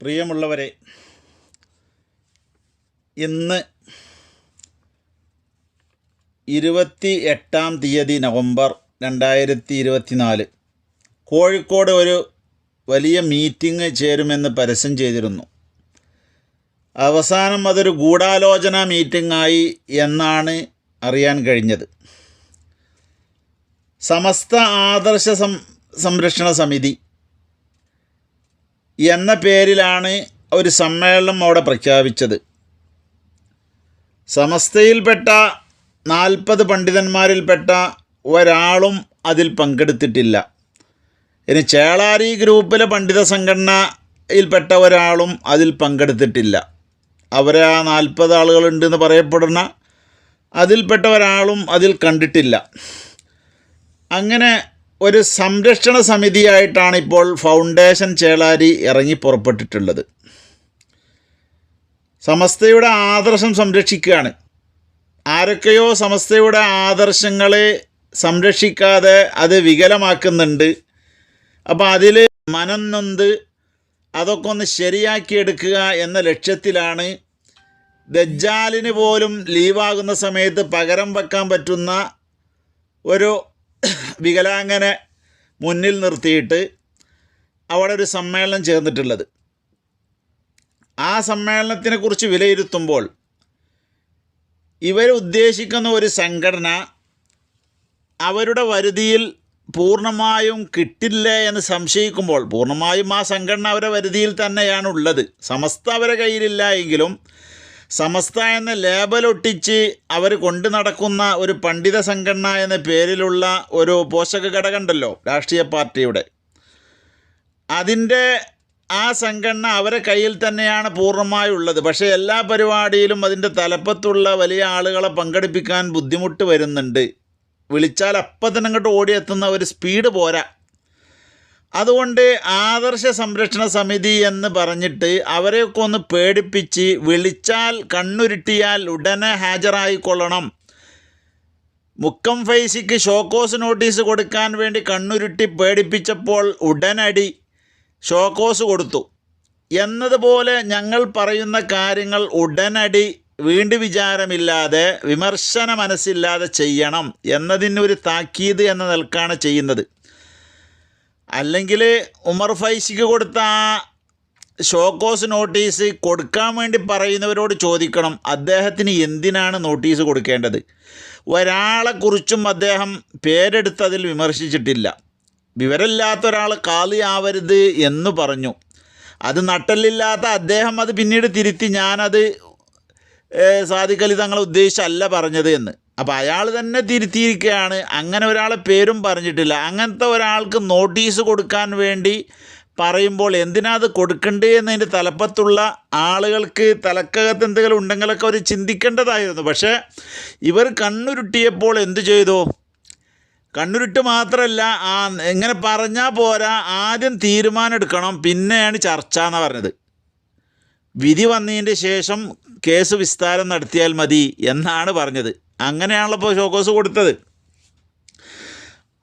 പ്രിയമുള്ളവരെ ഇന്ന് ഇരുപത്തി എട്ടാം തീയതി നവംബർ രണ്ടായിരത്തി ഇരുപത്തിനാല് കോഴിക്കോട് ഒരു വലിയ മീറ്റിംഗ് ചേരുമെന്ന് പരസ്യം ചെയ്തിരുന്നു. അവസാനം അതൊരു ഗൂഢാലോചന മീറ്റിംഗായി എന്നാണ് അറിയാൻ കഴിഞ്ഞത്. സമസ്ത ആദർശ സംരക്ഷണ സമിതി എന്ന പേരിലാണ് ഒരു സമ്മേളനം അവിടെ പ്രഖ്യാപിച്ചത്. സമസ്തയിൽപ്പെട്ട നാൽപ്പത് പണ്ഡിതന്മാരിൽപ്പെട്ട ഒരാളും അതിൽ പങ്കെടുത്തിട്ടില്ല. ഇനി ചേളാരി ഗ്രൂപ്പിലെ പണ്ഡിത സംഘടനയിൽപ്പെട്ട ഒരാളും അതിൽ പങ്കെടുത്തിട്ടില്ല. അവരെ ആ നാൽപ്പത് ആളുകളുണ്ടെന്ന് പറയപ്പെടുന്ന അതിൽപ്പെട്ട ഒരാളും അതിൽ കണ്ടിട്ടില്ല. അങ്ങനെ ഒരു സംരക്ഷണ സമിതിയായിട്ടാണ് ഇപ്പോൾ ഫൗണ്ടേഷൻ ചേളാരി ഇറങ്ങി പുറപ്പെട്ടിട്ടുള്ളത്. സമസ്തയുടെ ആദർശം സംരക്ഷിക്കുകയാണ്. ആരൊക്കെയോ സമസ്തയുടെ ആദർശങ്ങളെ സംരക്ഷിക്കാതെ അത് വികലമാക്കുന്നുണ്ട്. അപ്പോൾ അതിൽ മനം നൊന്ത് അതൊക്കെ ഒന്ന് ശരിയാക്കിയെടുക്കുക എന്ന ലക്ഷ്യത്തിലാണ് ദജ്ജാലിന് പോലും ലീവാകുന്ന സമയത്ത് പകരം വെക്കാൻ പറ്റുന്ന ഒരു വികലാംഗനെ മുന്നിൽ നിർത്തിയിട്ട് അവിടെ ഒരു സമ്മേളനം ചേർന്നിട്ടുള്ളത്. ആ സമ്മേളനത്തിനെ കുറിച്ച് വിലയിരുത്തുമ്പോൾ ഇവർ ഉദ്ദേശിക്കുന്ന ഒരു സംഘടന അവരുടെ വരുതിയിൽ പൂർണമായും കിട്ടില്ല എന്ന് സംശയിക്കുമ്പോൾ പൂർണമായും ആ സംഘടന അവരുടെ വരുതിയിൽ തന്നെയാണ് ഉള്ളത് സമസ്ത അവരുടെ കയ്യിലില്ല എങ്കിലും സമസ്ത എന്ന ലേബലൊട്ടിച്ച് അവർ കൊണ്ടു നടക്കുന്ന ഒരു പണ്ഡിത സംഘടന എന്ന പേരിലുള്ള ഒരു പോഷക ഘടകമുണ്ടല്ലോ രാഷ്ട്രീയ പാർട്ടിയുടെ. അതിന്റെ ആ സംഘടന അവരെ കയ്യിൽ തന്നെയാണ് പൂർണമായി ഉള്ളത്. പക്ഷേ എല്ലാ പരിപാടിയിലും അതിന്റെ തലപ്പത്തുള്ള വലിയ ആളുകളെ പങ്കെടുപ്പിക്കാൻ ബുദ്ധിമുട്ട് വരുന്നുണ്ട്. വിളിച്ചാൽ അപ്പം തന്നെ അങ്ങോട്ട് ഓടിയെത്തുന്ന ഒരു സ്പീഡ് പോരാ. അതുകൊണ്ട് ആദർശ സംരക്ഷണ സമിതി എന്ന് പറഞ്ഞിട്ട് അവരെയൊക്കെ ഒന്ന് പേടിപ്പിച്ച് വിളിച്ചാൽ കണ്ണുരുട്ടിയാൽ ഉടനെ ഹാജരായിക്കൊള്ളണം. മുക്കം ഫൈസിക്ക് ഷോക്കോസ് നോട്ടീസ് കൊടുക്കാൻ വേണ്ടി കണ്ണുരുട്ടി പേടിപ്പിച്ചപ്പോൾ ഉടനടി ഷോക്കോസ് കൊടുത്തു. എന്നതുപോലെ ഞങ്ങൾ പറയുന്ന കാര്യങ്ങൾ ഉടനടി വീണ്ടും വിചാരമില്ലാതെ വിമർശന മനസ്സില്ലാതെ ചെയ്യണം എന്നതിനൊരു താക്കീത് എന്ന നിൽക്കാണ് ചെയ്യുന്നത്. അല്ലെങ്കിൽ ഉമർ ഫൈസിക്ക് കൊടുത്ത ഷോക്കോസ് നോട്ടീസ് കൊടുക്കാൻ വേണ്ടി പറയുന്നവരോട് ചോദിക്കണം അദ്ദേഹത്തിന് എന്തിനാണ് നോട്ടീസ് കൊടുക്കേണ്ടത്? ഒരാളെക്കുറിച്ചും അദ്ദേഹം പേരെടുത്തതിൽ വിമർശിച്ചിട്ടില്ല. വിവരമില്ലാത്ത ഒരാൾ കാളിയാവരുത് എന്ന് പറഞ്ഞു. അത് നട്ടലില്ലാത്ത അദ്ദേഹം അത് പിന്നീട് തിരുത്തി ഞാനത് സാധിക്കലി തങ്ങളെ ഉദ്ദേശിച്ചല്ല പറഞ്ഞത് എന്ന്. അപ്പോൾ അയാൾ തന്നെ തിരുത്തിയിരിക്കുകയാണ്. അങ്ങനെ ഒരാളെ പേരും പറഞ്ഞിട്ടില്ല. അങ്ങനത്തെ ഒരാൾക്ക് നോട്ടീസ് കൊടുക്കാൻ വേണ്ടി പറയുമ്പോൾ എന്തിനാ അത് കൊടുക്കണ്ടേ എന്നതിന്റെ തലപ്പത്തുള്ള ആളുകൾക്ക് തലക്കകത്ത് എന്തെങ്കിലും ഉണ്ടെങ്കിലൊക്കെ അവർ ചിന്തിക്കേണ്ടതായിരുന്നു. പക്ഷേ ഇവർ കണ്ണുരുട്ടിയപ്പോൾ എന്തു ചെയ്തു? കണ്ണുരുട്ട് മാത്രമല്ല ആ എങ്ങനെ പറഞ്ഞാൽ പോരാ ആദ്യം തീരുമാനം എടുക്കണം പിന്നെയാണ് ചർച്ച എന്ന് പറഞ്ഞത്. വിധി വന്നതിന്റെ ശേഷം കേസ് വിസ്താരം നടത്തിയാൽ മതി എന്നാണ് പറഞ്ഞത്. അങ്ങനെയാണല്ലോ ഇപ്പോൾ ഷോക്കോസ് കൊടുത്തത്.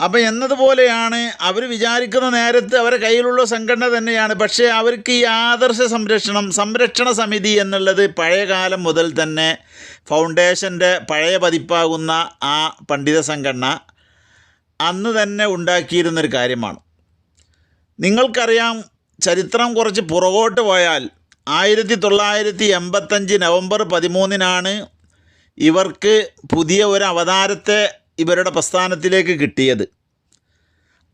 അപ്പം എന്നതുപോലെയാണ് അവർ വിചാരിക്കുന്ന നേരത്ത് അവരെ കയ്യിലുള്ള സംഘടന തന്നെയാണ്. പക്ഷേ അവർക്ക് ഈ ആദർശ സംരക്ഷണം സംരക്ഷണ സമിതി എന്നുള്ളത് പഴയ കാലം മുതൽ തന്നെ ഫൗണ്ടേഷന്റെ പഴയ പതിപ്പാകുന്ന ആ പണ്ഡിത സംഘടന അന്ന് തന്നെ ഉണ്ടാക്കിയിരുന്നൊരു കാര്യമാണ്. നിങ്ങൾക്കറിയാം ചരിത്രം കുറച്ച് പുറകോട്ട് പോയാൽ ആയിരത്തി തൊള്ളായിരത്തി എൺപത്തഞ്ച് നവംബർ പതിമൂന്നിനാണ് ഇവർക്ക് പുതിയ ഒരു അവതാരത്തെ ഇവരുടെ പ്രസ്ഥാനത്തിലേക്ക് കിട്ടിയത്.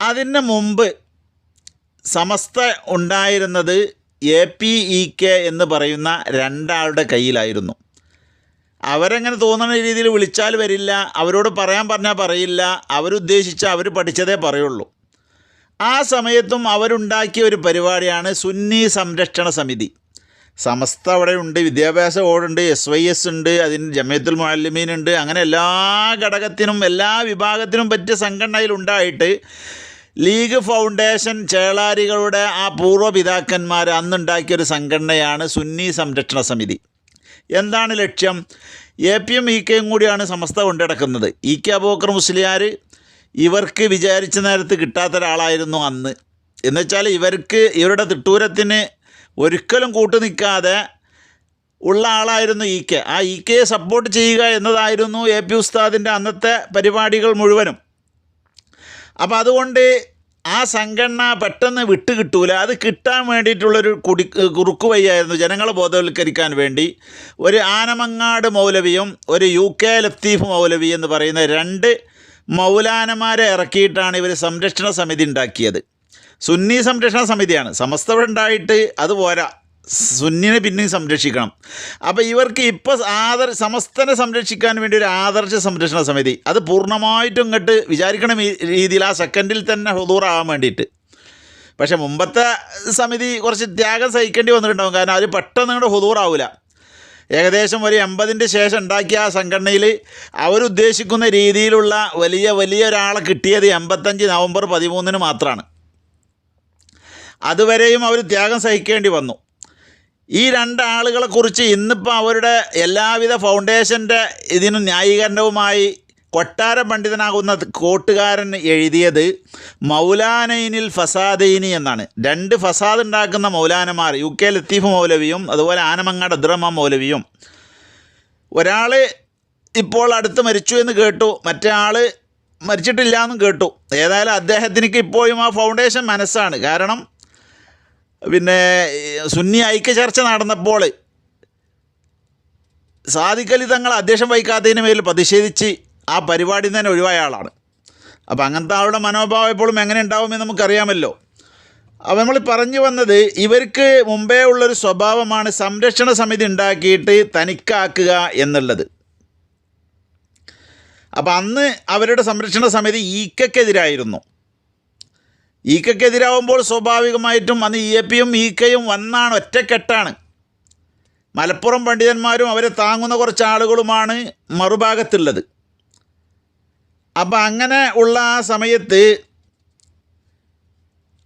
അതിന് മുമ്പ് സമസ്ത ഉണ്ടായിരുന്നത് എ പി ഇ കെ എന്ന് പറയുന്ന രണ്ടാളുടെ കയ്യിലായിരുന്നു. അവരെങ്ങനെ തോന്നുന്ന രീതിയിൽ വിളിച്ചാൽ വരില്ല അവരോട് പറയാൻ പറഞ്ഞാൽ പറയില്ല അവരുദ്ദേശിച്ച അവർ പഠിച്ചതേ പറയുള്ളൂ. ആ സമയത്തും അവരുണ്ടാക്കിയ ഒരു പരിപാടിയാണ് സുന്നി സംരക്ഷണ സമിതി. സമസ്ത അവിടെ ഉണ്ട് വിദ്യാഭ്യാസ ബോർഡുണ്ട് എസ് വൈ എസ് ഉണ്ട് അതിന് ജമയത്തുൽ മുഅല്ലിമീൻ ഉണ്ട്. അങ്ങനെ എല്ലാ ഘടകത്തിനും എല്ലാ വിഭാഗത്തിനും പറ്റിയ സംഘടനയിലുണ്ടായിട്ട് ലീഗ് ഫൗണ്ടേഷൻ ചേളാരികളുടെ ആ പൂർവപിതാക്കന്മാർ അന്നുണ്ടാക്കിയൊരു സംഘടനയാണ് സുന്നി സംരക്ഷണ സമിതി. എന്താണ് ലക്ഷ്യം? എ പി എം ഇ കെയും കൂടിയാണ് സമസ്ത കൊണ്ടിടക്കുന്നത് ഇ കെ അബോക്കർ മുസ്ലിയാർ ഇവർക്ക് വിചാരിച്ച നേരത്ത് കിട്ടാത്ത ഒരാളായിരുന്നു അന്ന് എന്നുവെച്ചാൽ ഇവർക്ക് ഇവരുടെ തിട്ടൂരത്തിന് ഒരിക്കലും കൂട്ടു നിൽക്കാതെ ഉള്ള ആളായിരുന്നു ഇ കെ. ആ ഇ കെയെ സപ്പോർട്ട് ചെയ്യുക എന്നതായിരുന്നു എ പി ഉസ്താദിന്റെ അന്നത്തെ പരിപാടികൾ മുഴുവനും. അപ്പം അതുകൊണ്ട് ആ സംഘടന പെട്ടെന്ന് വിട്ട് കിട്ടൂല. അത് കിട്ടാൻ വേണ്ടിയിട്ടുള്ളൊരു കുടി കുറുക്കുവയ്യായിരുന്നു ജനങ്ങളെ ബോധവൽക്കരിക്കാൻ വേണ്ടി. ഒരു ആനമങ്ങാട് മൗലവിയും ഒരു യു കെ ലത്തീഫ് മൗലവി എന്ന് പറയുന്ന രണ്ട് മൗലാനമാരെ ഇറക്കിയിട്ടാണ് ഇവർ സംരക്ഷണ സമിതി ഉണ്ടാക്കിയത്. സുന്നി സംരക്ഷണ സമിതിയാണ്. സമസ്ത ഉണ്ടായിട്ട് അത് പോരാ. സുന്നിനെ പിന്നെയും സംരക്ഷിക്കണം. അപ്പോൾ ഇവർക്ക് ഇപ്പോൾ ആദർ സമസ്തനെ സംരക്ഷിക്കാൻ വേണ്ടി ഒരു ആദർശ സംരക്ഷണ സമിതി. അത് പൂർണമായിട്ടും ഇങ്ങോട്ട് വിചാരിക്കണം രീതിയിൽ ആ സെക്കൻഡിൽ തന്നെ ഹുദൂറാകാൻ വേണ്ടിയിട്ട്. പക്ഷെ മുമ്പത്തെ സമിതി കുറച്ച് ത്യാഗം സഹിക്കേണ്ടി വന്നിട്ടുണ്ടാകും കാരണം അത് പെട്ടെന്ന് ഇങ്ങോട്ട് ഹുദൂറാവില്ല ഏകദേശം ഒരു എൺപതിന്റെ ശേഷം ഉണ്ടാക്കിയ ആ സംഘടനയിൽ അവരുദ്ദേശിക്കുന്ന രീതിയിലുള്ള വലിയ വലിയ ഒരാളെ കിട്ടിയത് എൺപത്തഞ്ച് നവംബർ പതിമൂന്നിന് മാത്രമാണ് അതുവരെയും അവർ ത്യാഗം സഹിക്കേണ്ടി വന്നു. ഈ രണ്ടാളുകളെ കുറിച്ച് ഇന്നിപ്പോൾ അവരുടെ എല്ലാവിധ ഫൗണ്ടേഷന്റെ ഇതിന് ന്യായീകരണവുമായി കൊട്ടാര പണ്ഡിതനാകുന്ന കോട്ടുകാരൻ എഴുതിയത് മൗലാനൈനിൽ ഫസാദൈനി എന്നാണ്. രണ്ട് ഫസാദ് ഉണ്ടാക്കുന്ന മൗലാനമാർ യു കെ ലത്തീഫ് മൗലവിയും അതുപോലെ ആനമങ്ങാട് അദ്രമ മൗലവിയും. ഒരാൾ ഇപ്പോൾ അടുത്ത് മരിച്ചു എന്ന് കേട്ടു മറ്റേ ആൾ മരിച്ചിട്ടില്ല എന്നും കേട്ടു. ഏതായാലും അദ്ദേഹത്തിനൊക്കെ ഇപ്പോഴും ആ ഫൗണ്ടേഷൻ മനസ്സാണ്. കാരണം പിന്നെ സുന്നി ഐക്യ ചർച്ച നടന്നപ്പോൾ സാദിഖലി തങ്ങൾ അധ്യക്ഷം വഹിക്കാത്തതിന് മേൽ പ്രതിഷേധിച്ച് ആ പരിപാടി തന്നെ ഒഴിവായ ആളാണ്. അപ്പോൾ അങ്ങനത്തെ ആളുടെ മനോഭാവം എപ്പോഴും എങ്ങനെ ഉണ്ടാവുമെന്ന് നമുക്കറിയാമല്ലോ. അപ്പോൾ നമ്മൾ പറഞ്ഞു വന്നത് ഇവർക്ക് മുമ്പേ ഉള്ളൊരു സ്വഭാവമാണ് സംരക്ഷണ സമിതി ഉണ്ടാക്കിയിട്ട് തനിക്കാക്കുക എന്നുള്ളത്. അപ്പോൾ അന്ന് അവരുടെ സംരക്ഷണ സമിതി ഈക്കക്കെതിരായിരുന്നു. ഈക്കക്കെതിരാവുമ്പോൾ സ്വാഭാവികമായിട്ടും അന്ന് ഇ എ പിയും ഈക്കയും വന്നാണ് ഒറ്റക്കെട്ടാണ്. മലപ്പുറം പണ്ഡിതന്മാരും അവരെ താങ്ങുന്ന കുറച്ച് ആളുകളുമാണ് മറുഭാഗത്തുള്ളത്. അപ്പം അങ്ങനെ ഉള്ള ആ സമയത്ത്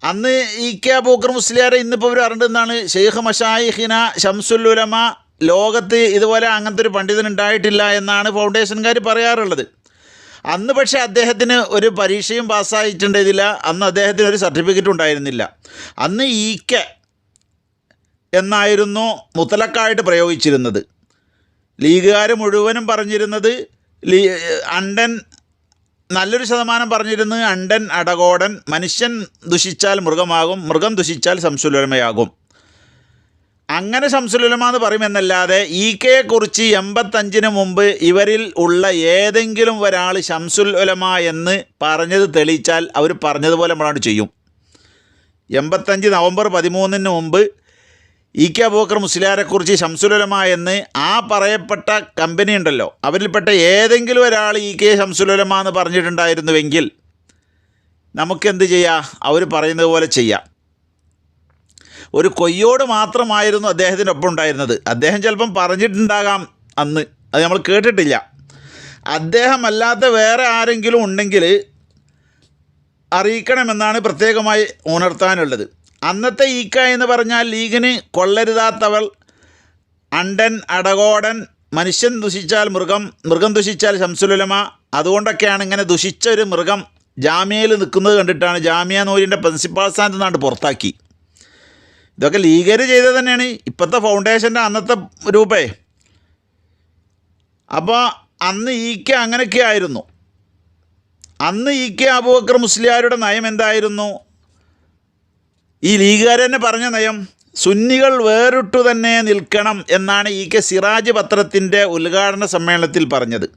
അന്ന് ഇ കെ അബൂക്കർ മുസ്ലിയാരെ ഇന്നിപ്പോൾ ഇവർ അറിഞ്ഞെന്നാണ് ഷെയ്ഖ് മഷായിഹിന ഷംസുൽ ഉലമ ലോകത്ത് ഇതുപോലെ അങ്ങനത്തെ ഒരു പണ്ഡിതൻ ഉണ്ടായിട്ടില്ല എന്നാണ് ഫൗണ്ടേഷൻകാർ പറയാറുള്ളത്. അന്ന് പക്ഷേ അദ്ദേഹത്തിന് ഒരു പരീക്ഷയും പാസ്സായിട്ടുണ്ടായിരുന്നില്ല അന്ന് അദ്ദേഹത്തിന് ഒരു സർട്ടിഫിക്കറ്റ് ഉണ്ടായിരുന്നില്ല. അന്ന് ഇ കെ എന്നായിരുന്നു മുത്തലക്കായിട്ട് പ്രയോഗിച്ചിരുന്നത്. ലീഗുകാർ മുഴുവനും പറഞ്ഞിരുന്നത് ലീ അണ്ടൻ നല്ലൊരു ശതമാനം പറഞ്ഞിരുന്നത് അണ്ടൻ അടകോടൻ മനുഷ്യൻ ദുഷിച്ചാൽ മൃഗമാകും മൃഗം ദുഷിച്ചാൽ സംസുലമയാകും അങ്ങനെ ശംസുലുലമ എന്ന് പറയുമെന്നല്ലാതെ ഇ കെയെക്കുറിച്ച് എൺപത്തഞ്ചിന് മുമ്പ് ഇവരിൽ ഉള്ള ഏതെങ്കിലും ഒരാൾ ശംസുൽ ഉലമ എന്ന് പറഞ്ഞത് തെളിയിച്ചാൽ അവർ പറഞ്ഞതുപോലെ നമ്മളാണ് ചെയ്യും. എൺപത്തഞ്ച് നവംബർ പതിമൂന്നിന് മുമ്പ് ഇ കെ അബൂക്കർ മുസ്ലിയാരെക്കുറിച്ച് ശംസുലുലമ എന്ന് ആ പറയപ്പെട്ട കമ്പനി ഉണ്ടല്ലോ അവരിൽപ്പെട്ട ഏതെങ്കിലും ഒരാൾ ഇ കെ ശംസുലുലമ എന്ന് പറഞ്ഞിട്ടുണ്ടായിരുന്നുവെങ്കിൽ നമുക്കെന്ത് ചെയ്യാം? അവർ പറയുന്നത് പോലെ ചെയ്യാം. ഒരു കൊയ്യോട് മാത്രമായിരുന്നു അദ്ദേഹത്തിന്റെ ഒപ്പം ഉണ്ടായിരുന്നത്. അദ്ദേഹം ചിലപ്പം പറഞ്ഞിട്ടുണ്ടാകാം അന്ന്. അത് നമ്മൾ കേട്ടിട്ടില്ല. അദ്ദേഹമല്ലാത്ത വേറെ ആരെങ്കിലും ഉണ്ടെങ്കിൽ അറിയിക്കണമെന്നാണ് പ്രത്യേകമായി ഉണർത്താനുള്ളത്. അന്നത്തെ ഈക്ക എന്ന് പറഞ്ഞാൽ ലീഗിന് കൊള്ളരുതാത്തവൾ അണ്ടൻ അടകോടൻ മനുഷ്യൻ ദുഷിച്ചാൽ മൃഗം മൃഗം ദുഷിച്ചാൽ ശംസുലുലമ അതുകൊണ്ടൊക്കെയാണ് ഇങ്ങനെ ദുഷിച്ച ഒരു മൃഗം ജാമ്യയിൽ നിൽക്കുന്നത് കണ്ടിട്ടാണ് ജാമ്യ നൂരിന്റെ പ്രിൻസിപ്പാൾ സ്ഥാനത്ത് നിന്നാണ്ട് പുറത്താക്കി. ഇതൊക്കെ ലീഗർ ചെയ്തത് തന്നെയാണ്. ഇപ്പോഴത്തെ ഫൗണ്ടേഷന്റെ അന്നത്തെ രൂപേ. അപ്പോൾ അന്ന് ഇ കെ അങ്ങനെയൊക്കെ ആയിരുന്നു. അന്ന് ഈ കെ അബൂബക്കർ മുസ്ലിയാരുടെ നയം എന്തായിരുന്നു? ഈ ലീഗുകാർ തന്നെ പറഞ്ഞ നയം സുന്നികൾ വേറിട്ടു തന്നെ നിൽക്കണം എന്നാണ് ഈ കെ സിറാജ് പത്രത്തിന്റെ ഉദ്ഘാടന സമ്മേളനത്തിൽ പറഞ്ഞത്.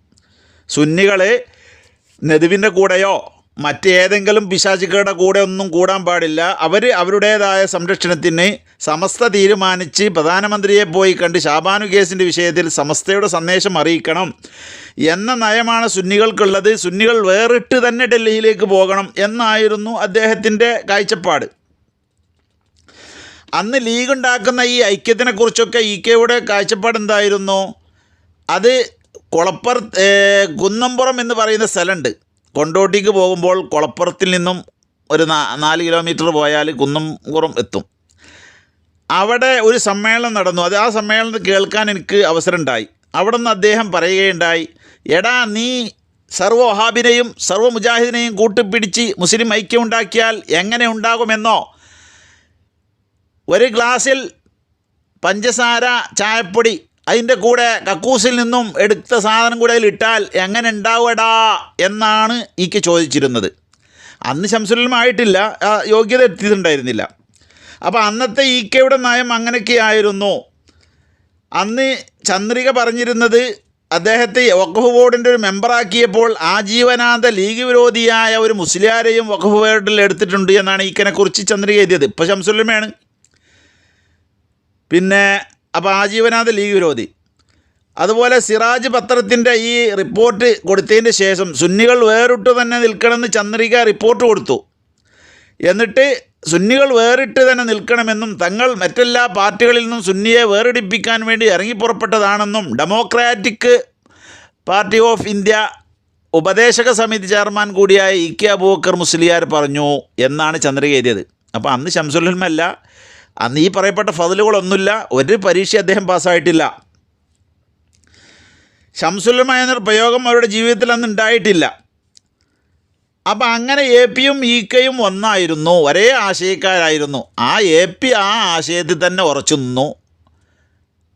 സുന്നികളെ നെതുവിന്റെ കൂടെയോ മറ്റേതെങ്കിലും പിശാചിക്കയുടെ കൂടെ ഒന്നും കൂടാൻ പാടില്ല. അവർ അവരുടേതായ സംരക്ഷണത്തിന് സമസ്ത തീരുമാനിച്ച് പ്രധാനമന്ത്രിയെ പോയി കണ്ട് ഷാബാനു കേസിന്റെ വിഷയത്തിൽ സമസ്തയുടെ സന്ദേശം അറിയിക്കണം എന്ന നയമാണ് സുന്നികൾക്കുള്ളത്. സുന്നികൾ വേറിട്ട് തന്നെ ഡൽഹിയിലേക്ക് പോകണം എന്നായിരുന്നു അദ്ദേഹത്തിന്റെ കാഴ്ചപ്പാട്. അന്ന് ലീഗ് ഉണ്ടാക്കുന്ന ഈ ഐക്യത്തിനെക്കുറിച്ചൊക്കെ ഇ കെയുടെ കാഴ്ചപ്പാട് എന്തായിരുന്നു? അത് കുളപ്പുറ കുന്നംപുറം എന്ന് പറയുന്ന സ്ഥലമുണ്ട്. കൊണ്ടോട്ടിക്ക് പോകുമ്പോൾ കുളപ്പുറത്തിൽ നിന്നും ഒരു നാല് കിലോമീറ്റർ പോയാൽ കുന്നംകുറം എത്തും. അവിടെ ഒരു സമ്മേളനം നടന്നു. അത് ആ സമ്മേളനം കേൾക്കാൻ എനിക്ക് അവസരമുണ്ടായി. അവിടെ നിന്ന് അദ്ദേഹം പറയുകയുണ്ടായി എടാ നീ സർവ വഹാബിനെയും സർവ മുജാഹിദിനെയും കൂട്ടിപ്പിടിച്ച് മുസ്ലിം ഐക്യം ഉണ്ടാക്കിയാൽ എങ്ങനെ ഉണ്ടാകുമെന്നോ? ഒരു ഗ്ലാസ്സിൽ പഞ്ചസാര ചായപ്പൊടി അതിന്റെ കൂടെ കക്കൂസിൽ നിന്നും എടുത്ത സാധനം കൂടെ അതിലിട്ടാൽ എങ്ങനെ ഉണ്ടാവടാ എന്നാണ് ഈക്ക് ചോദിച്ചിരുന്നത്. അന്ന് ശംസുലമായിട്ടില്ല യോഗ്യത എത്തിയിട്ടുണ്ടായിരുന്നില്ല. അപ്പോൾ അന്നത്തെ ഈക്കയുടെ നയം അങ്ങനെയൊക്കെ ആയിരുന്നു. അന്ന് ചന്ദ്രിക പറഞ്ഞിരുന്നത് അദ്ദേഹത്തെ വഖഫ് ബോർഡിന്റെ ഒരു മെമ്പറാക്കിയപ്പോൾ ആജീവനാന്ത ലീഗ് വിരോധിയായ ഒരു മുസ്ലിയാരെയും വഖഫ് ബോർഡിൽ എടുത്തിട്ടുണ്ട് എന്നാണ് ഈക്കനെക്കുറിച്ച് ചന്ദ്രിക എഴുതിയത്. ഇപ്പോൾ ശംസുല്ലമയാണ് പിന്നെ അപ്പോൾ ആജീവനാന്ത ലീഗ് വിരോധി. അതുപോലെ സിറാജ് പത്രത്തിന്റെ ഈ റിപ്പോർട്ട് കൊടുത്തതിന് ശേഷം സുന്നികൾ വേറിട്ട് തന്നെ നിൽക്കണമെന്ന് ചന്ദ്രിക റിപ്പോർട്ട് കൊടുത്തു. എന്നിട്ട് സുന്നികൾ വേറിട്ട് തന്നെ നിൽക്കണമെന്നും തങ്ങൾ മറ്റെല്ലാ പാർട്ടികളിൽ നിന്നും സുന്നിയെ വേറിടിപ്പിക്കാൻ വേണ്ടി ഇറങ്ങിപ്പുറപ്പെട്ടതാണെന്നും ഡെമോക്രാറ്റിക് പാർട്ടി ഓഫ് ഇന്ത്യ ഉപദേശക സമിതി ചെയർമാൻ കൂടിയായ ഇ കെ മുസ്ലിയാർ പറഞ്ഞു എന്നാണ് ചന്ദ്രിക എഴുതിയത്. അപ്പോൾ അന്ന് ശംസുൽമല്ല അന്ന് ഈ പറയപ്പെട്ട ഫതിലുകളൊന്നുമില്ല. ഒരു പരീക്ഷ അദ്ദേഹം പാസ്സായിട്ടില്ല. ഷംസുല്ലമ എന്നൊരു പ്രയോഗം അവരുടെ ജീവിതത്തിൽ അന്ന് ഉണ്ടായിട്ടില്ല. അപ്പം അങ്ങനെ എ പിയും ഇ കെയും ഒന്നായിരുന്നു. ഒരേ ആശയക്കാരായിരുന്നു. ആ എ പി ആ ആശയത്തിൽ തന്നെ ഉറച്ചു നിന്നു.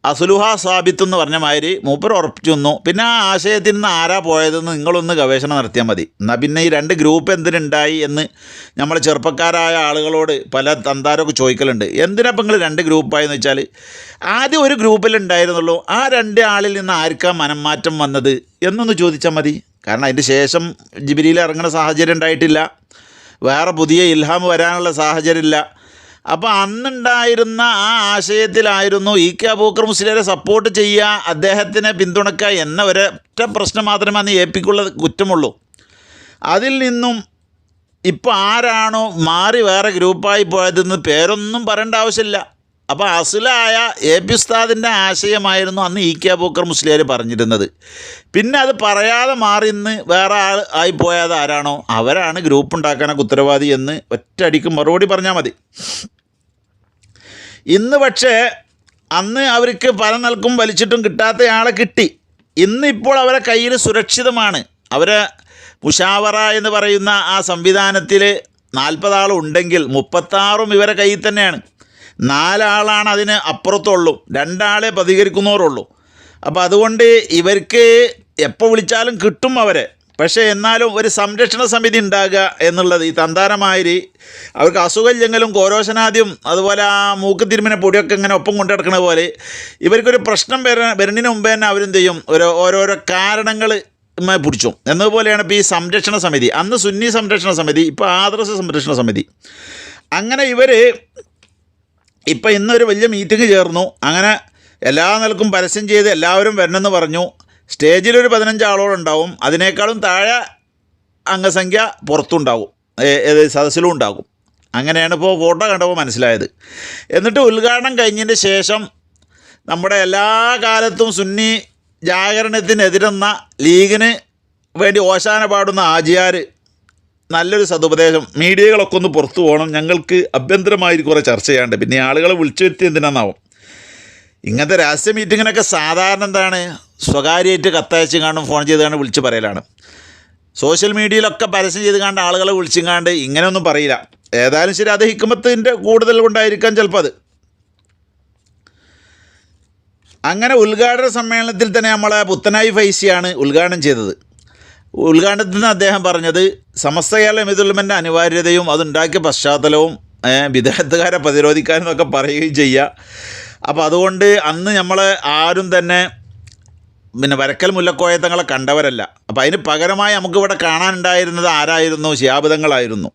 അസുലുഹ സാബിത്ത് എന്ന് പറഞ്ഞ മാതിരി മൂപ്പർ ഉറപ്പിച്ചു പിന്നെ ആ ആശയത്തിൽ നിന്ന് ആരാ പോയതെന്ന് നിങ്ങളൊന്ന് ഗവേഷണം നടത്തിയാൽ മതി. എന്നാൽ പിന്നെ ഈ രണ്ട് ഗ്രൂപ്പ് എന്തിനുണ്ടായി എന്ന് നമ്മൾ ചെറുപ്പക്കാരായ ആളുകളോട് പല തന്താരമൊക്കെ ചോദിക്കലുണ്ട്. എന്തിനാ ഇപ്പം നിങ്ങൾ രണ്ട് ഗ്രൂപ്പായെന്ന് വെച്ചാൽ ആദ്യം ഒരു ഗ്രൂപ്പിലുണ്ടായിരുന്നുള്ളൂ ആ രണ്ട് ആളിൽ നിന്ന് ആർക്കാ മനംമാറ്റം വന്നത് എന്നൊന്ന് ചോദിച്ചാൽ മതി. കാരണം അതിന്റെ ശേഷം ജിബിരിയിൽ ഇറങ്ങുന്ന സാഹചര്യം ഉണ്ടായിട്ടില്ല. വേറെ പുതിയ ഇൽഹാം വരാനുള്ള സാഹചര്യമില്ല അപ്പോൾ അന്നുണ്ടായിരുന്ന ആ ആശയത്തിലായിരുന്നു ഇ കെ അബൂക്കർ മുസ്ലിരെ സപ്പോർട്ട് ചെയ്യുക അദ്ദേഹത്തിനെ പിന്തുണക്കുക എന്ന ഒരൊറ്റ പ്രശ്നം മാത്രമേ അന്ന് എ പിക്കുള്ള കുറ്റമുള്ളൂ. അതിൽ നിന്നും ഇപ്പോൾ ആരാണോ മാറി വേറെ ഗ്രൂപ്പായി പോയതെന്ന് പേരൊന്നും പറയേണ്ട ആവശ്യമില്ല. അപ്പോൾ അസുലായ എ പി ഉസ്താദിന്റെ ആശയമായിരുന്നു അന്ന് ഇ കെ ബൂക്കർ മുസ്ലിയാർ പറഞ്ഞിരുന്നത്. പിന്നെ അത് പറയാതെ മാറി ഇന്ന് വേറെ ആൾ ആയി പോയത് ആരാണോ? അവരാണ് ഗ്രൂപ്പ് ഉണ്ടാക്കാനൊക്കെ ഉത്തരവാദി എന്ന് ഒറ്റയടിക്ക് മറുപടി പറഞ്ഞാൽ മതി. ഇന്ന് പക്ഷേ അന്ന് അവർക്ക് പല നൽകും വലിച്ചിട്ടും കിട്ടാത്തയാളെ കിട്ടി. ഇന്നിപ്പോൾ അവരെ കയ്യിൽ സുരക്ഷിതമാണ്. അവരെ മുഷാവറ എന്ന് പറയുന്ന ആ സംവിധാനത്തിൽ നാൽപ്പതാളും ഉണ്ടെങ്കിൽ മുപ്പത്താറും ഇവരെ കയ്യിൽ തന്നെയാണ്. നാലാളാണ് അതിന് അപ്പുറത്തുള്ളൂ. രണ്ടാളെ പ്രതികരിക്കുന്നവരുള്ളൂ. അപ്പോൾ അതുകൊണ്ട് ഇവർക്ക് എപ്പോൾ വിളിച്ചാലും കിട്ടും അവരെ. പക്ഷേ എന്നാലും ഒരു സംരക്ഷണ സമിതി ഉണ്ടാകുക എന്നുള്ളത് ഈ തന്താരമാതിരി അവർക്ക് അസുഖമില്ലെങ്കിലും കോരോശനാദ്യം അതുപോലെ ആ മൂക്ക് തിരുമിനെ പൊടിയൊക്കെ ഇങ്ങനെ ഒപ്പം കൊണ്ടു നടക്കണ പോലെ ഇവർക്കൊരു പ്രശ്നം വര വരുന്നതിന് മുമ്പ് തന്നെ അവരെന്ത് ചെയ്യും? ഒരു ഓരോരോ കാരണങ്ങൾ പിടിച്ചു. എന്നതുപോലെയാണ് ഇപ്പോൾ ഈ സംരക്ഷണ സമിതി. അന്ന് സുന്നി സംരക്ഷണ സമിതി ഇപ്പോൾ ആദർശ സംരക്ഷണ സമിതി. അങ്ങനെ ഇവർ ഇപ്പം ഇന്നൊരു വലിയ മീറ്റിംഗ് ചേർന്നു. അങ്ങനെ എല്ലാ നിലക്കും പരസ്യം ചെയ്ത് എല്ലാവരും വരണമെന്ന് പറഞ്ഞു. സ്റ്റേജിലൊരു പതിനഞ്ച് ആളോടുണ്ടാവും അതിനേക്കാളും താഴെ അംഗസംഖ്യ പുറത്തുണ്ടാവും. ഏത് സദസ്സിലും ഉണ്ടാകും. അങ്ങനെയാണ് ഇപ്പോൾ ഫോട്ടോ കണ്ടപ്പോൾ മനസ്സിലായത്. എന്നിട്ട് ഉദ്ഘാടനം കഴിഞ്ഞതിന് ശേഷം നമ്മുടെ എല്ലാ കാലത്തും സുന്നി ജാഗരണത്തിനെതിരുന്ന ലീഗിന് വേണ്ടി ഓശാന പാടുന്ന ആജിയാർ നല്ലൊരു സതുപദേശം. മീഡിയകളൊക്കെ ഒന്ന് പുറത്തു പോകണം. ഞങ്ങൾക്ക് അഭ്യന്തരമായി കുറേ ചർച്ച ചെയ്യാണ്ട് പിന്നെ ആളുകളെ വിളിച്ചു വരുത്തി എന്തിനാന്നാവും? ഇങ്ങനത്തെ രഹസ്യ മീറ്റിങ്ങിനൊക്കെ സാധാരണ എന്താണ്? സ്വകാര്യമായിട്ട് കത്തയച്ച് കാണും ഫോൺ ചെയ്ത് കാണും വിളിച്ച് പറയലാണ്. സോഷ്യൽ മീഡിയയിലൊക്കെ പരസ്യം ചെയ്ത് കണ്ട് ആളുകളെ വിളിച്ചും കാണ്ട് ഇങ്ങനെയൊന്നും പറയില്ല. ഏതായാലും ശരി അത് ഹിക്കുമത്തിന്റെ കൂടുതൽ കൊണ്ടായിരിക്കാം ചിലപ്പോൾ അത്. അങ്ങനെ ഉദ്ഘാടന സമ്മേളനത്തിൽ തന്നെ നമ്മളെ പുത്തനായി ഫൈസിയാണ് ഉദ്ഘാടനം ചെയ്തത്. ഉദ്ഘാടനത്തിൽ നിന്ന് അദ്ദേഹം പറഞ്ഞത് സമസ്ത കേരള മിതുൽമന്റെ അനിവാര്യതയും അതുണ്ടാക്കിയ പശ്ചാത്തലവും വിദേഹത്തുകാരെ പ്രതിരോധിക്കാനെന്നൊക്കെ പറയുകയും ചെയ്യുക അപ്പോൾ അതുകൊണ്ട് അന്ന് നമ്മൾ ആരും തന്നെ പിന്നെ വരക്കൽ മുല്ലക്കോയത്തങ്ങളെ കണ്ടവരല്ല. അപ്പോൾ അതിന് പകരമായി നമുക്കിവിടെ കാണാനുണ്ടായിരുന്നത് ആരായിരുന്നു? ശിയാബിതങ്ങളായിരുന്നു.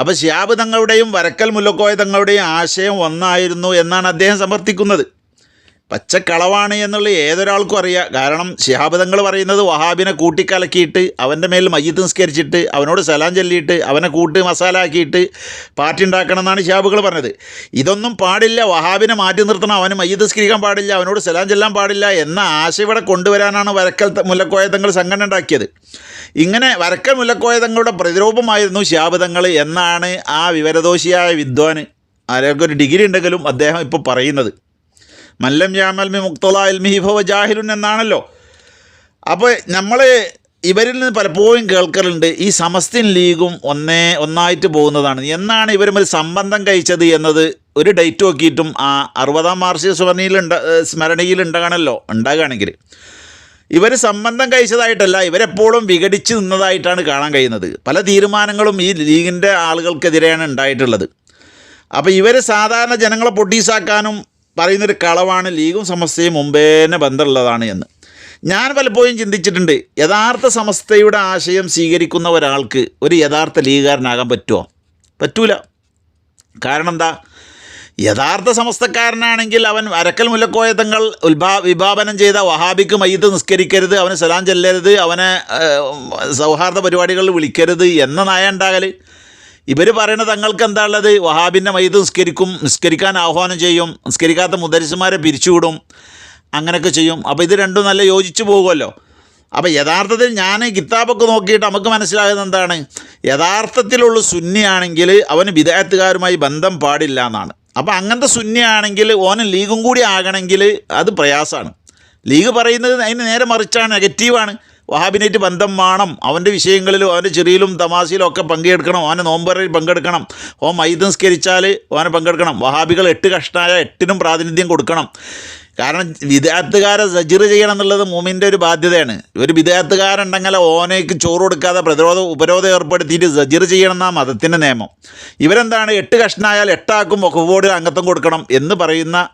അപ്പോൾ ശിയാബിതങ്ങളുടെയും വരക്കൽ മുല്ലക്കോയത്തങ്ങളുടെയും ആശയം ഒന്നായിരുന്നു എന്നാണ് അദ്ദേഹം സമർത്ഥിക്കുന്നത്. പച്ചക്കളവാണ് എന്നുള്ള ഏതൊരാൾക്കും അറിയാം. കാരണം ശിഹാബദങ്ങൾ പറയുന്നത് വഹാബിനെ കൂട്ടിക്കലക്കിയിട്ട് അവന്റെ മേൽ മയ്യത്ത് നിസ്കരിച്ചിട്ട് അവനോട് സലാം ചൊല്ലിയിട്ട് അവനെ കൂട്ട് മസാല ആക്കിയിട്ട് പാർട്ടി ഉണ്ടാക്കണം എന്നാണ് ശിഹാബുകൾ പറഞ്ഞത്. ഇതൊന്നും പാടില്ല. വഹാബിനെ മാറ്റി നിർത്തണം. അവന് മയ്യത്ത് നിസ്കരിക്കാൻ പാടില്ല. അവനോട് സലാം ചെല്ലാൻ പാടില്ല എന്ന ആശ ഇവിടെ കൊണ്ടുവരാനാണ് വരക്കൽ മുല്ലക്കോയതങ്ങൾ സംഘടന ഉണ്ടാക്കിയത്. ഇങ്ങനെ വരക്കൽ മുല്ലക്കോയതങ്ങളുടെ പ്രതിരൂപമായിരുന്നു ശിഹാബദങ്ങൾ എന്നാണ് ആ വിവരദോഷിയായ വിദ്വാൻ ആരൊക്കെ ഒരു ഡിഗ്രി ഉണ്ടെങ്കിലും അദ്ദേഹം ഇപ്പോൾ പറയുന്നത്. മല്ലം യാമൽമി മുക്തല ഇൽമിഹി ഭവ ജാഹിലുൻ എന്നാണല്ലോ. അപ്പോൾ നമ്മൾ ഇവരിൽ നിന്ന് പലപ്പോഴും കേൾക്കലുണ്ട് ഈ സമസ്തിൻ ലീഗും ഒന്നേ ഒന്നായിട്ട് പോകുന്നതാണ്. എന്നാണ് ഇവരും ഒരു സംബന്ധം കഴിച്ചത് എന്നത് ഒരു ഡേറ്റ് നോക്കിയിട്ടും ആ അറുപതാം വാർഷിക സ്മരണയിൽ ഉണ്ട സ്മരണയിൽ ഉണ്ടാകണമല്ലോ ഉണ്ടാകുകയാണെങ്കിൽ. ഇവർ സംബന്ധം കഴിച്ചതായിട്ടല്ല ഇവരെപ്പോഴും വിഘടിച്ച് നിന്നതായിട്ടാണ് കാണാൻ കഴിയുന്നത്. പല തീരുമാനങ്ങളും ഈ ലീഗിന്റെ ആളുകൾക്കെതിരെയാണ് ഉണ്ടായിട്ടുള്ളത്. അപ്പോൾ ഇവർ സാധാരണ ജനങ്ങളെ പൊട്ടീസാക്കാനും പറയുന്നൊരു കളവാണ് ലീഗും സമസ്തയും മുമ്പേനെ ബന്ധമുള്ളതാണ് എന്ന്. ഞാൻ പലപ്പോഴും ചിന്തിച്ചിട്ടുണ്ട് യഥാർത്ഥ സമസ്തയുടെ ആശയം സ്വീകരിക്കുന്ന ഒരാൾക്ക് ഒരു യഥാർത്ഥ ലീഗുകാരനാകാൻ പറ്റുമോ? പറ്റൂല. കാരണം എന്താ യഥാർത്ഥ സമസ്തക്കാരനാണെങ്കിൽ അവൻ അരക്കൽ മുല്ലക്കോയത്തങ്ങൾ ഉത്ഭാ വിഭാവനം ചെയ്ത വഹാബിക്ക് മയ്യത്ത് നിസ്കരിക്കരുത് അവന് സലാം ചെല്ലരുത് അവനെ സൗഹാർദ്ദ പരിപാടികളിൽ വിളിക്കരുത് എന്ന നയം ഉണ്ടാകൽ ഇവർ പറയണത് തങ്ങൾക്ക് എന്താ ഉള്ളത് വഹാബിന്റെ മൈത് നിസ്കരിക്കും നിസ്കരിക്കാൻ ആഹ്വാനം ചെയ്യും നിസ്കരിക്കാത്ത മുദരിസുമാരെ പിരിച്ചുവിടും അങ്ങനെയൊക്കെ ചെയ്യും. അപ്പോൾ ഇത് രണ്ടും നല്ല യോജിച്ച് പോകുമല്ലോ. അപ്പോൾ യഥാർത്ഥത്തിൽ ഞാൻ കിതാബൊക്കെ നോക്കിയിട്ട് നമുക്ക് മനസ്സിലാകുന്നത് എന്താണ്? യഥാർത്ഥത്തിലുള്ള സുന്നിയാണെങ്കിൽ അവന് വിദേഹത്തുകാരുമായി ബന്ധം പാടില്ല എന്നാണ്. അപ്പോൾ അങ്ങനത്തെ സുന്നിയാണെങ്കിൽ ഓന് ലീഗും കൂടി ആകണമെങ്കിൽ അത് പ്രയാസമാണ്. ലീഗ് പറയുന്നത് അതിന് നേരെ മറിച്ചാണ് നെഗറ്റീവാണ്. വഹാബിനായിട്ട് ബന്ധം വേണം. അവന്റെ വിഷയങ്ങളിലും അവന്റെ ചെറിയിലും തമാശയിലും ഒക്കെ പങ്കെടുക്കണം. അവനെ നോമ്പറിൽ പങ്കെടുക്കണം. ഓ മൈദ് നിസ്കരിച്ചാൽ അവനെ പങ്കെടുക്കണം. വഹാബികൾ എട്ട് കഷ്ടായ എട്ടിനും പ്രാതിനിധ്യം കൊടുക്കണം. കാരണം വിദേഹത്തുകാരെ സജിർ ചെയ്യണം എന്നുള്ളത് മൂമിന്റെ ഒരു ബാധ്യതയാണ്. ഒരു വിദേഹത്തുകാരുണ്ടെങ്കിൽ ഓനയ്ക്ക് ചോറ് കൊടുക്കാതെ പ്രതിരോധ ഉപരോധം ഏർപ്പെടുത്തിയിട്ട് സജിർ ചെയ്യണം എന്നാ മതത്തിന്റെ നിയമം. ഇവരെന്താണ്? എട്ട് കഷ്ണായാൽ എട്ടാക്കും വഖഫ് അംഗത്വം കൊടുക്കണം എന്ന് പറയുന്ന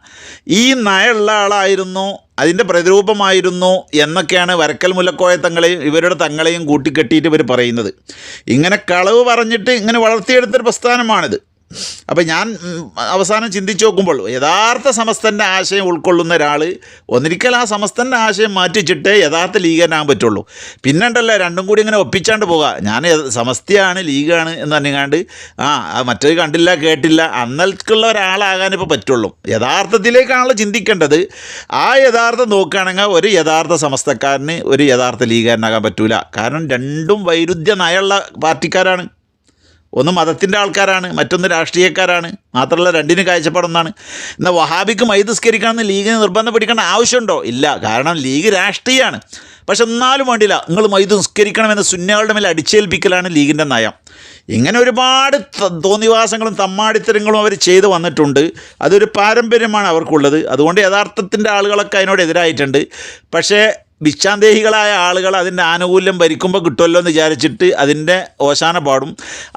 ഈ നയമുള്ള ആളായിരുന്നു അതിന്റെ പ്രതിരൂപമായിരുന്നു എന്നൊക്കെയാണ് വരക്കൽ മുല്ലക്കോയ തങ്ങളെയും ഇവരുടെ തങ്ങളെയും കൂട്ടിക്കെട്ടിയിട്ട് ഇവർ പറയുന്നത്. ഇങ്ങനെ കളവ് പറഞ്ഞിട്ട് ഇങ്ങനെ വളർത്തിയെടുത്തൊരു പ്രസ്ഥാനമാണിത്. അപ്പം ഞാൻ അവസാനം ചിന്തിച്ച് നോക്കുമ്പോൾ യഥാർത്ഥ സമസ്തന്റെ ആശയം ഉൾക്കൊള്ളുന്ന ഒരാൾ ഒന്നിരിക്കൽ ആ സമസ്തന്റെ ആശയം മാറ്റിച്ചിട്ടേ യഥാർത്ഥ ലീഗനാകാൻ പറ്റുള്ളൂ. പിന്നെ ഉണ്ടല്ലോ രണ്ടും കൂടി ഇങ്ങനെ ഒപ്പിച്ചാണ്ട് പോകാം. ഞാൻ സമസ്തയാണ് ലീഗാണ് എന്ന് പറഞ്ഞാണ്ട് ആ മറ്റേത് കണ്ടില്ല കേട്ടില്ല അന്നൽക്കുള്ള ഒരാളാകാൻ ഇപ്പോൾ പറ്റുള്ളൂ. യഥാർത്ഥത്തിലേക്കാണല്ലോ ചിന്തിക്കേണ്ടത്. ആ യഥാർത്ഥം നോക്കുകയാണെങ്കിൽ ഒരു യഥാർത്ഥ സമസ്തക്കാരന് ഒരു യഥാർത്ഥ ലീഗാരനാകാൻ പറ്റൂല. കാരണം രണ്ടും വൈരുദ്ധ്യ നയമുള്ള പാർട്ടിക്കാരാണ്. ഒന്ന് മതത്തിന്റെ ആൾക്കാരാണ് മറ്റൊന്ന് രാഷ്ട്രീയക്കാരാണ് മാത്രമല്ല രണ്ടിന് കാഴ്ചപ്പാടൊന്നാണ് എന്നാൽ വഹാബിക്ക് മൈതസ്കരിക്കണമെന്ന് ലീഗിന് നിർബന്ധം പിടിക്കേണ്ട ആവശ്യമുണ്ടോ? ഇല്ല കാരണം ലീഗ് രാഷ്ട്രീയമാണ്. പക്ഷെ എന്നാലും വേണ്ടില്ല നിങ്ങൾ മൈത് നിസ്കരിക്കണമെന്ന് സുന്നകളുടെ മേലെ അടിച്ചേൽപ്പിക്കലാണ് ലീഗിന്റെ നയം. ഇങ്ങനെ ഒരുപാട് തോന്നിവാസങ്ങളും തമ്മാടിത്തരങ്ങളും അവർ ചെയ്തു വന്നിട്ടുണ്ട്. അതൊരു പാരമ്പര്യമാണ് അവർക്കുള്ളത്. അതുകൊണ്ട് യഥാർത്ഥത്തിന്റെ ആളുകളൊക്കെ അതിനോട് എതിരായിട്ടുണ്ട്. പക്ഷേ ഭിക്ഷാന്തേഹികളായ ആളുകൾ അതിന്റെ ആനുകൂല്യം ഭരിക്കുമ്പോൾ കിട്ടുമല്ലോ എന്ന് വിചാരിച്ചിട്ട് അതിന്റെ ഓശാന പാടും.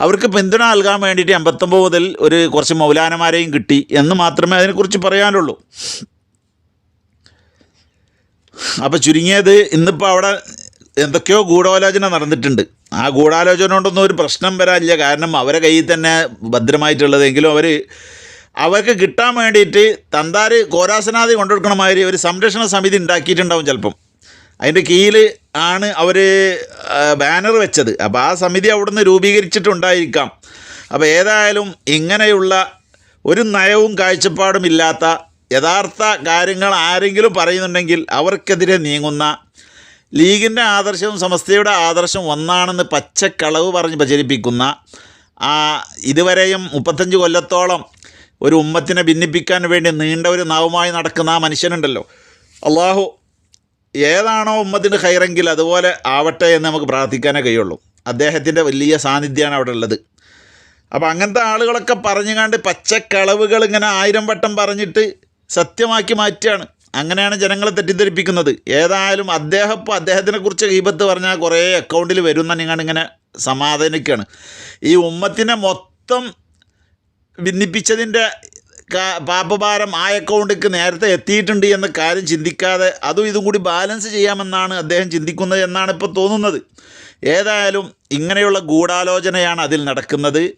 അവർക്ക് പിന്തുണ നൽകാൻ വേണ്ടിയിട്ട് എൺപത്തൊമ്പത് മുതൽ ഒരു കുറച്ച് മൗലാനമാരെയും കിട്ടി എന്ന് മാത്രമേ അതിനെക്കുറിച്ച് പറയാനുള്ളൂ. അപ്പോൾ ചുരുങ്ങിയത് ഇന്നിപ്പോൾ അവിടെ എന്തൊക്കെയോ ഗൂഢാലോചന നടന്നിട്ടുണ്ട്. ആ ഗൂഢാലോചന കൊണ്ടൊന്നും ഒരു പ്രശ്നം വരാനില്ല. കാരണം അവരെ കയ്യിൽ തന്നെ ഭദ്രമായിട്ടുള്ളതെങ്കിലും അവർ അവർക്ക് കിട്ടാൻ വേണ്ടിയിട്ട് തന്താര് കോരാസനാദി കൊണ്ടുകൊടുക്കണമാതിരി ഒരു സംരക്ഷണ സമിതി ഉണ്ടാക്കിയിട്ടുണ്ടാവും ചിലപ്പം. അതിന്റെ കീഴിൽ ആണ് അവർ ബാനർ വെച്ചത്. അപ്പോൾ ആ സമിതി അവിടുന്ന് രൂപീകരിച്ചിട്ടുണ്ടായിരിക്കാം. അപ്പോൾ ഏതായാലും ഇങ്ങനെയുള്ള ഒരു നയവും കാഴ്ചപ്പാടും ഇല്ലാത്ത യഥാർത്ഥ കാര്യങ്ങൾ ആരെങ്കിലും പറയുന്നുണ്ടെങ്കിൽ അവർക്കെതിരെ നീങ്ങുന്ന ലീഗിന്റെ ആദർശവും സമസ്തയുടെ ആദർശവും ഒന്നാണെന്ന് പച്ചക്കളവ് പറഞ്ഞ് പ്രചരിപ്പിക്കുന്ന ആ ഇതുവരെയും മുപ്പത്തഞ്ച് കൊല്ലത്തോളം ഒരു ഉമ്മത്തിനെ ഭിന്നിപ്പിക്കാൻ വേണ്ടി നീണ്ട ഒരു നാവുമായി നടക്കുന്ന ആ മനുഷ്യനുണ്ടല്ലോ. അള്ളാഹു ഏതാണോ ഉമ്മത്തിന് ഹൈറെങ്കിൽ അതുപോലെ ആവട്ടെ എന്ന് നമുക്ക് പ്രാർത്ഥിക്കാനേ കഴിയുള്ളൂ. അദ്ദേഹത്തിന്റെ വലിയ സാന്നിധ്യമാണ് അവിടെ ഉള്ളത്. അപ്പോൾ അങ്ങനത്തെ ആളുകളൊക്കെ പറഞ്ഞുകാണ്ട് പച്ചക്കളവുകൾ ഇങ്ങനെ ആയിരം വട്ടം പറഞ്ഞിട്ട് സത്യമാക്കി മാറ്റുകയാണ്. അങ്ങനെയാണ് ജനങ്ങളെ തെറ്റിദ്ധരിപ്പിക്കുന്നത്. ഏതായാലും അദ്ദേഹം ഇപ്പോൾ അദ്ദേഹത്തിനെ കുറിച്ച് ഗീപത്ത് പറഞ്ഞാൽ കുറേ അക്കൗണ്ടിൽ വരുന്ന നിങ്ങൾ ഇങ്ങനെ സമാധാനിക്കുകയാണ് ഈ ഉമ്മത്തിനെ മൊത്തം ഭിന്നിപ്പിച്ചതിന്റെ കാ- പാപഭാരം ആ അക്കൗണ്ടിക്ക് നേരത്തെ എത്തിയിട്ടുണ്ട് എന്ന കാര്യം ചിന്തിക്കാതെ അതും ഇതും കൂടി ബാലൻസ് ചെയ്യാമെന്നാണ് അദ്ദേഹം ചിന്തിക്കുന്നത് എന്നാണ് ഇപ്പോൾ തോന്നുന്നത്. ഏതായാലും ഇങ്ങനെയുള്ള ഗൂഢാലോചനയാണ് അതിൽ നടക്കുന്നത്.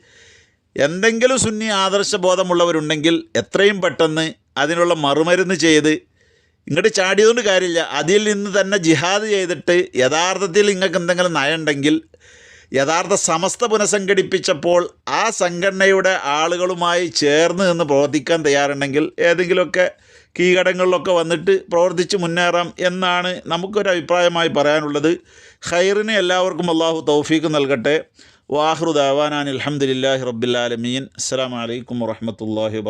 എന്തെങ്കിലും സുന്നി ആദർശബോധമുള്ളവരുണ്ടെങ്കിൽ എത്രയും പെട്ടെന്ന് അതിനുള്ള മറുമരുന്ന് ചെയ്ത് ഇങ്ങോട്ട് ചാടിയതുകൊണ്ട് കാര്യമില്ല. അതിൽ നിന്ന് തന്നെ ജിഹാദ് ചെയ്തിട്ട് യഥാർത്ഥത്തിൽ നിങ്ങൾക്ക് എന്തെങ്കിലും നയമുണ്ടെങ്കിൽ യഥാർത്ഥ സമസ്ത പുനഃസംഘടിപ്പിച്ചപ്പോൾ ആ സംഘടനയുടെ ആളുകളുമായി ചേർന്ന് നിന്ന് പ്രവർത്തിക്കാൻ തയ്യാറുണ്ടെങ്കിൽ ഏതെങ്കിലുമൊക്കെ കീഴടങ്ങളിലൊക്കെ വന്നിട്ട് പ്രവർത്തിച്ച് മുന്നേറാം എന്നാണ് നമുക്കൊരു അഭിപ്രായമായി പറയാനുള്ളത്. ഖൈറിന് എല്ലാവർക്കും അള്ളാഹു തൗഫീക്ക് നൽകട്ടെ. വാഹ്റു ദാവാനാൻ അലഹമുല്ലാഹി റബ്ബിലാലമീൻ അസ്സാം വലൈക്കും വാഹമത്തല്ലാഹി